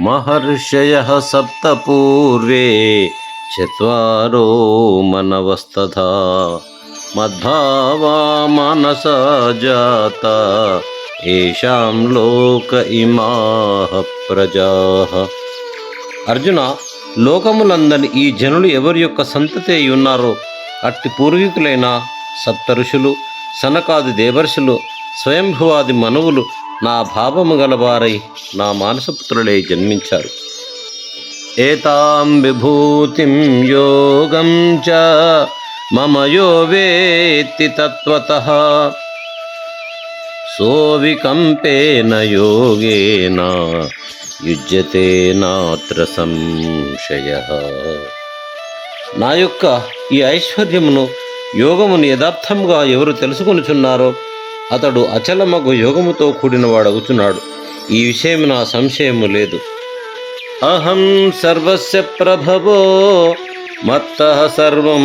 महर्षयः सप्त पूर्वे चत्वारो मनवस्तथा मद्भावा मनसा जाता येषां లోక ఇమాహ ప్రజాః అర్జున లోకములందని ఈ జనులు ఎవరి యొక్క సంతతి అయి ఉన్నారో అట్టి పూర్వీకులైన సప్త ఋషులు సనకాది దేవర్షులు స్వయంభువాది మనువులు నా భావము గలవారై నా మానసపుత్రులే జన్మించారు. ఏతాం విభూతిం యోగం చ మమ యో వేత్తి తత్వత. సోవికంపేన యోగేన యుజ్యతే నాత్ర సంశయ. నా యొక్క ఈ ఐశ్వర్యమును యోగమును యథార్థముగా ఎవరు తెలుసుకొనిచున్నారో అతడు అచలమగు యోగముతో కూడిన వాడగుచున్నాడు ఈ విషయం నా సంశయము లేదు. అహం సర్వస్య ప్రభవో మత్త సర్వం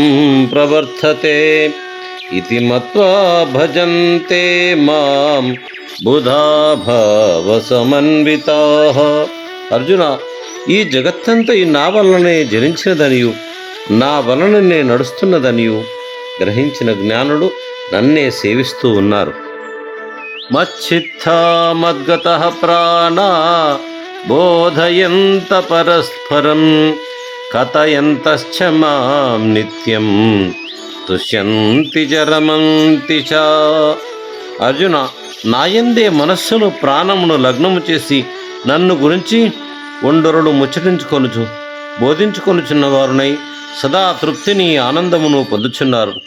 ప్రవర్తతే ఇది మత్వా భజంతే మాం బుధా భావ అర్జున ఈ జగత్తంతా ఈ నా వలననే జనించినదనియు నా వలననే నడుస్తున్నదనియు గ్రహించిన జ్ఞానుడు నన్నే సేవిస్తూ ఉన్నారు. మచ్చిత్తా మద్గత ప్రాణా బోధయంత పరస్పరం కథయంతశ్చ మాం నిత్యం తుష్యంతి జరమంతి చ అర్జున నాయందే మనస్సును ప్రాణమును లగ్నము చేసి నన్ను గురించి ఒండరుడు ముచ్చటించుకొనుచు బోధించుకొనుచున్న వారునై సదా తృప్తిని ఆనందమును పొందుచున్నారు.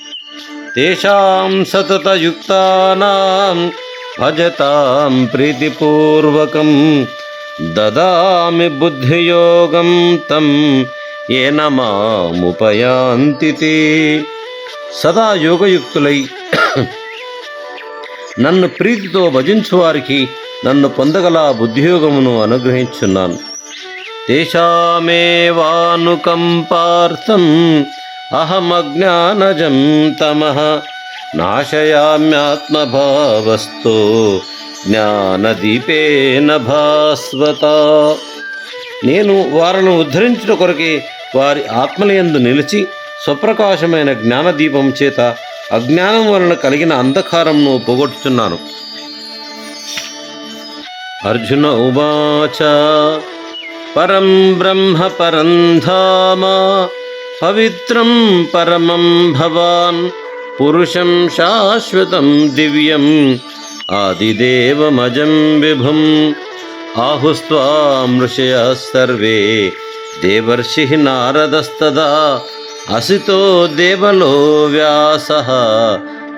తేషాం సతతయుక్తానాం భజతాం ప్రీతిపూర్వకం దదామి బుద్ధియోగం తం ఏన మాముపయాంతి సదా యోగయుక్తులై నన్ను ప్రీతితో భజించు వారికి నన్ను పొందగల బుద్ధియోగమును అనుగ్రహించున్నాను. తేషామేవానుకంపార్థం అహమజ్ఞానజం తమ నాశయామ్యాత్మభావస్తో జ్ఞానదీపేన భాస్వత. నేను వారిని ఉద్ధరించుట కొరకే వారి ఆత్మలయందు నిలిచి స్వప్రకాశమైన జ్ఞానదీపం చేత అజ్ఞానం వలన కలిగిన అంధకారంను పోగొట్టుచున్నాను. అర్జున ఉవాచ పరం బ్రహ్మ పరం ధామ పవిత్రం పరమం భవాన్. పురుషం శాశ్వతం దివ్యం ఆదిదేవమజం విభుం ఆహుస్వామృషయ సర్వే దేవర్షి నారదస్తదా అసితో దేవలో వ్యాస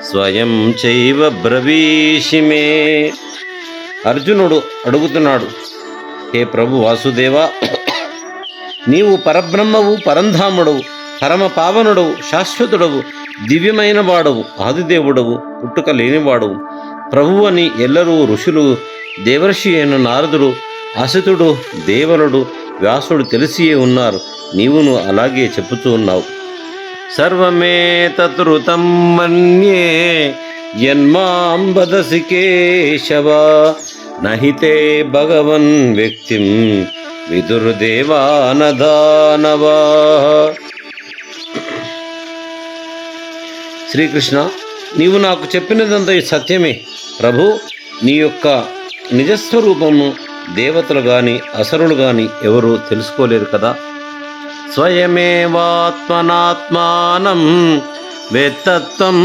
స్వయం చైవ బ్రవీషిమే అర్జునుడు అడుగుతున్నాడు హే ప్రభు వాసుదేవా నీవు పరబ్రహ్మవు పరంధాముడవు పరమ పావనుడవు శాశ్వతుడవు దివ్యమైన వాడవు ఆదిదేవుడవు పుట్టుక లేనివాడవు. ప్రభువు అని ఎల్లరూ ఋషులు దేవర్షి అయిన నారదుడు అసితుడు దేవరుడు వ్యాసుడు తెలిసియే ఉన్నారు. నీవును అలాగే చెప్పుతూ ఉన్నావు. సర్వమే తృతం మన్యే యన్మాం వదసి కేశవ నహితే భగవన్ వ్యక్తిం విదురుదేవానదానవా శ్రీకృష్ణ నీవు నాకు చెప్పినదంతా ఈ సత్యమే. ప్రభు నీ యొక్క నిజస్వరూపము దేవతలు గాని అసరులు గాని ఎవరు తెలుసుకోలేరు కదా? స్వయమేవాత్మనాత్మానం వేత్తత్వం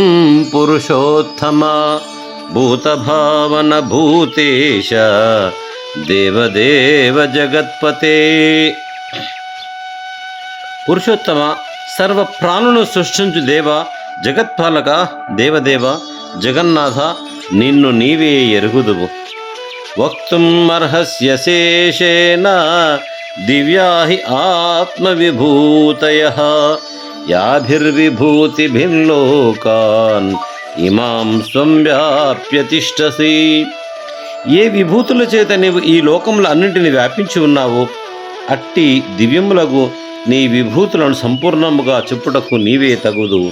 పురుషోత్తమ భూతభావన భూతేశ దేవదేవ జగత్పతే. పురుషోత్తమ సర్వ ప్రాణులను సృష్టించు దేవ జగత్పాలక దేవదేవ జగన్నాథ నిన్ను నీవే ఎరుగుదువు. వక్తుం అర్హస్య శేషేన దివ్యా హి ఆత్మవిభూతయ యాభిర్విభూతిభిర్లోకాన్ ఇమాం సంవ్యాప్యతిష్టసి ఏ విభూతుల చేత నీవు ఈ లోకముల అన్నింటిని వ్యాపించి ఉన్నావో అట్టి దివ్యములకు నీ విభూతులను సంపూర్ణముగా చెప్పుటకు నీవే తగుదు